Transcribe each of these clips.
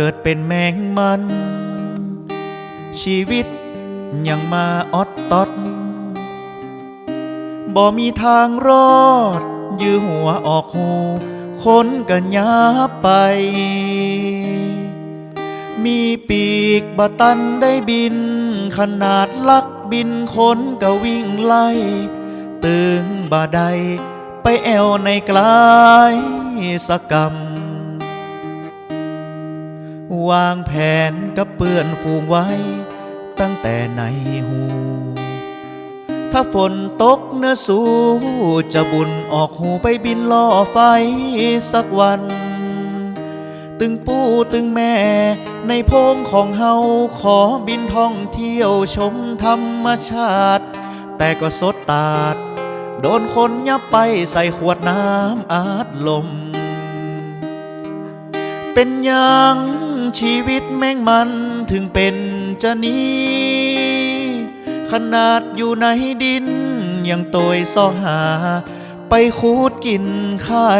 เกิดเป็นแมงมัน ชีวิตยังมาออดตอดบ่มีทางรอด ยื้อหัวออกหูคนกันยับไป มีปีกบะตันได้บิน ขนาดลักบินคนก็วิ่งไล่ ตึงบาใดไปแอวในกลายสกรรม วางแผนกับเปื่อนฝูงไว้ ตั้งแต่ในหู ถ้าฝนตกเนื้อสูจะบุญออกหูไปบินล่อไฟสักวัน ตึงปูตึงแม่ ในโพงของเฮาขอบินท่องเที่ยวชมธรรมชาติ แต่ก็สดตาด โดนคนยับไปใส่ขวดน้ำอาดลม เป็นยังชีวิตแม่งมันถึงเป็นจะนี้ขนาดอยู่ในดิน ยังโตยซอหา ไปคูดกินไข่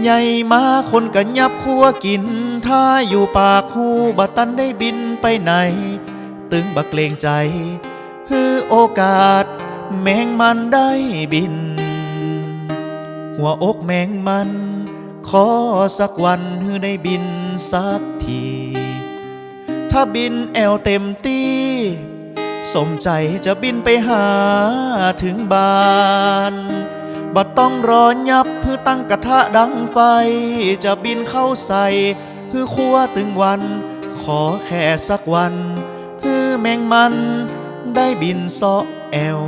ใหญ่มาคนกันยับคัวกิน ถ้าอยู่ปากหูบัตันได้บินไปไหน ตึงบักเกรงใจฮือโอกาส แมงมันได้บิน หัวอกแมงมัน ขอสักวันฮือได้บินสักที ถ้าบินแอวเต็มตีสมใจจะบินไปหาถึงบ้านบัดต้องรอยับเพื่อตั้งกระทะดังไฟ จะบินเข้าใส่เพื่อคั่วตึงวัน ขอแค่สักวันเพื่อแมงมันได้บินเสาะแอว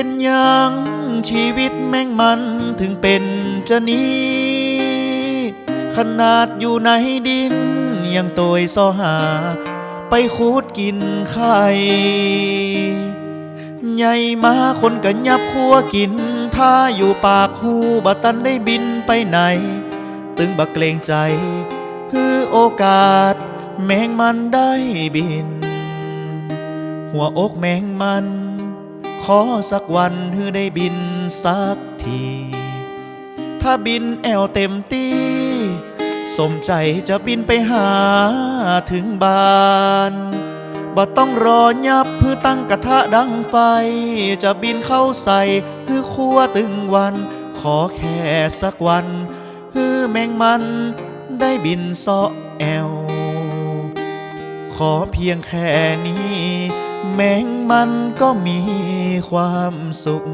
เป็นยังชีวิตแม่งมันถึงเป็นจะนี้ขนาดอยู่ในดิน ยังโตยซอหา ไปคูดกินไข่ใหญ่มาคนกันยับคัวกิน ถ้าอยู่ปากหูบัตันได้บินไปไหน ตึงบักเกรงใจ คือโอกาส แมงมันได้บิน หัวอกแมงมัน ขอสักวันฮือได้บินสักที ถ้าบินแอวเต็มตีสมใจจะบินไปหาถึงบ้านบ่ต้องรอยับเพื่อตั้งกระทะดังไฟ จะบินเข้าใส่คือครัวตึงวัน ขอแค่สักวันฮือแมงมันได้บินเสาะแอว ขอเพียงแค่นี้ แมงมันก็มีความสุข